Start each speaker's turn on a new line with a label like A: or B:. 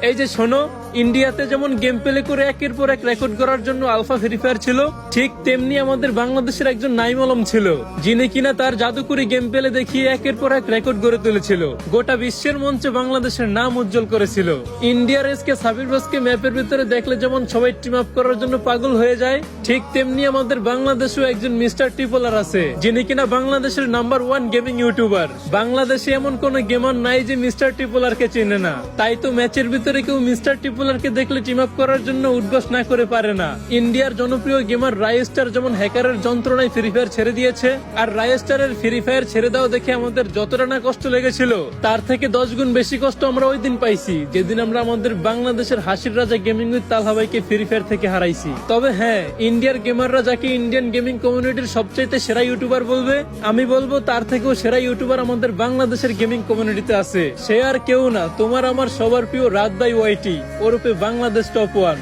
A: এই যে শোনো ইন্ডিয়াতে যেমন গেম প্লে করে একের পর এক রেকর্ড করার জন্য আলফা ফ্রি ছিল, ঠিক তেমনি আমাদের বাংলাদেশের একজন নাইম আলম ছিল, যিনি কিনা তার জাদুকরি গেম প্লে দেখিয়ে একের পর এক রেকর্ড গড়ে তুলেছিল। গোটা বিশ্বের মঞ্চে বাংলাদেশের নাম উজ্জ্বল করেছিল। ইন্ডিয়ার এসকে সাবির বাসকে ম্যাপের ভিতরে দেখলে যেমন সবাই টিম আপ করার জন্য পাগল হয়ে যায়, ঠিক তেমনি আমাদের বাংলাদেশেও একজন মিস্টার টিপলার আছে, যিনি কিনা বাংলাদেশের নাম্বার ওয়ান গেমিং ইউটিউবার বাংলাদেশে এমন কোন গেমার নাই যে মিস্টার টিপলারকে চেনে না। তাই তো ম্যাচের ভিতরে কেউ মিস্টার টিপলারকে দেখলে টিম আপ করার জন্য উদ্বাস না করে পারে না। ইন্ডিয়ার জনপ্রিয় গেমার যেমন হ্যাকারের যন্ত্রণায় ফ্রি ফায়ার ছেড়ে দিয়েছে, আর ফ্রি ফায়ার ছেড়ে দেওয়া দেখে আমাদের যতটা না কষ্ট লেগেছিল, তার থেকে দশ গুণ বেশি কষ্ট আমরা ওই দিন পাইছি, যেদিন আমরা আমাদের বাংলাদেশের হাসির রাজা গেমিং উইথ তালহাবাইকে ফ্রি ফায়ার থেকে হারাইছি। তবে হ্যাঁ ইন্ডিয়ার গেমাররা যাকে ইন্ডিয়ান গেমিং কমিউনিটির সবচাইতে সেরা ইউটিউবার বলবে, আমি বলব তার থেকেও সেরা ইউটিউবার আমাদের বাংলাদেশের গেমিং কমিউনিটিতে আছে। সে আর কেউ না, তোমার আমার সবার প্রিয় রাত বাই ওয়াইটি ওরূপে বাংলাদেশ টপ ওয়ান